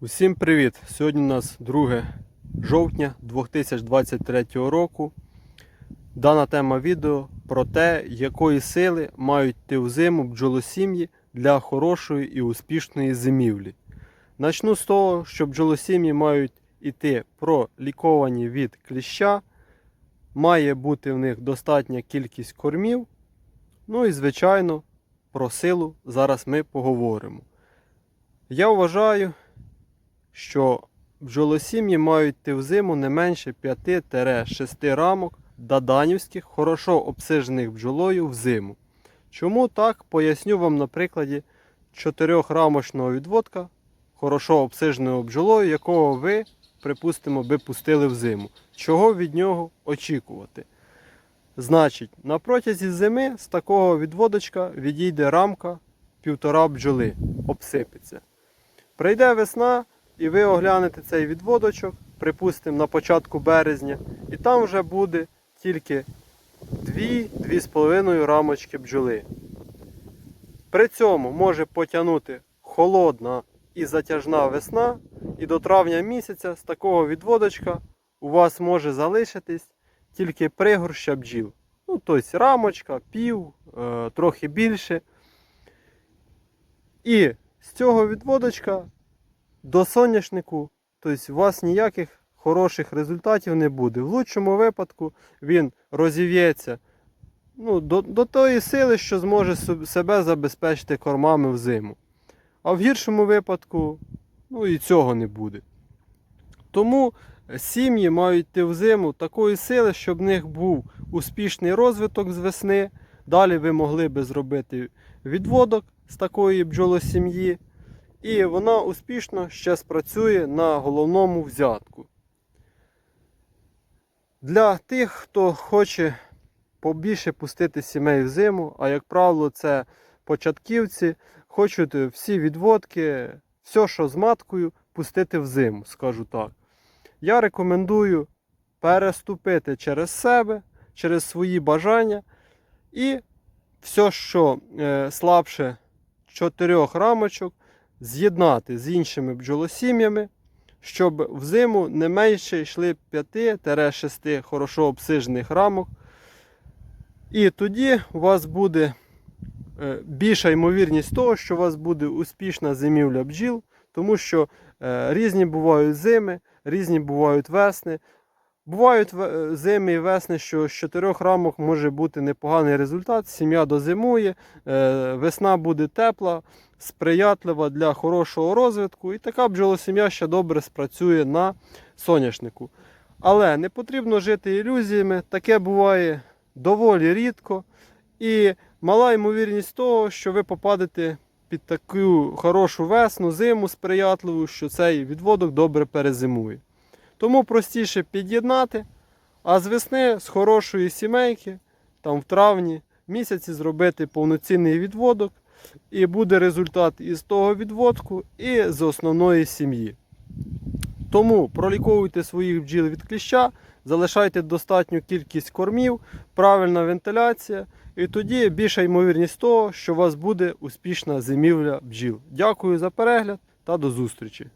Усім привіт! Сьогодні у нас 2 жовтня 2023 року. Дана тема відео про те, якої сили мають йти в зиму бджолосім'ї для хорошої і успішної зимівлі. Начну з того, що бджолосім'ї мають йти проліковані від кліща, має бути в них достатня кількість кормів. Ну і, звичайно, про силу зараз ми поговоримо. Я вважаю, що бджолосім'ї мають йти в зиму не менше 5-6 рамок даданівських, хорошо обсижених бджолою в зиму. Чому так, поясню вам на прикладі 4-рамочного відводка, хорошо обсиженого бджолою, якого ви, припустимо, би пустили в зиму. Чого від нього очікувати? Значить, на протязі зими з такого відводочка відійде рамка півтора бджоли, обсипеться. Прийде весна, і ви оглянете цей відводочок, припустимо, на початку березня, і там вже буде тільки 2-2,5 рамочки бджоли. При цьому може потягнути холодна і затяжна весна, і до травня місяця з такого відводочка у вас може залишитись тільки пригорща бджіл. Ну, тобто рамочка, пів, е, трохи більше. І з цього відводочка до соняшнику, тобто у вас ніяких хороших результатів не буде. В лучшому випадку він розів'ється ну, до, до тої сили, що зможе себе забезпечити кормами в зиму. А в гіршому випадку ну, і цього не буде. Тому сім'ї мають йти в зиму такої сили, щоб в них був успішний розвиток з весни. Далі ви могли би зробити відводок з такої бджолосім'ї. І вона успішно ще спрацює на головному взятку. Для тих, хто хоче побільше пустити сімей в зиму, а як правило, це початківці, хочуть всі відводки, все, що з маткою, пустити в зиму, скажу так. Я рекомендую переступити через себе, через свої бажання і все, що е, слабше чотирьох рамочок, з'єднати з іншими бджолосім'ями, щоб в зиму не менше йшли 5-6 хорошо обсижених рамок. І тоді у вас буде е, більша ймовірність того, що у вас буде успішна зимівля бджіл, тому що е, різні бувають зими, різні бувають весни. Бувають зими і весни, що з чотирьох рамок може бути непоганий результат. Сім'я дозимує, е, весна буде тепла, сприятлива для хорошого розвитку, і така бджолосім'я ще добре спрацює на соняшнику. Але не потрібно жити ілюзіями, таке буває доволі рідко. І мала ймовірність того, що ви попадете під таку хорошу весну, зиму сприятливу, що цей відводок добре перезимує. Тому простіше під'єднати, а з весни з хорошої сімейки, там в травні місяці зробити повноцінний відводок, і буде результат із того відводку, і з основної сім'ї. Тому проліковуйте своїх бджіл від кліща, залишайте достатню кількість кормів, правильна вентиляція, і тоді більша ймовірність того, що у вас буде успішна зимівля бджіл. Дякую за перегляд та до зустрічі!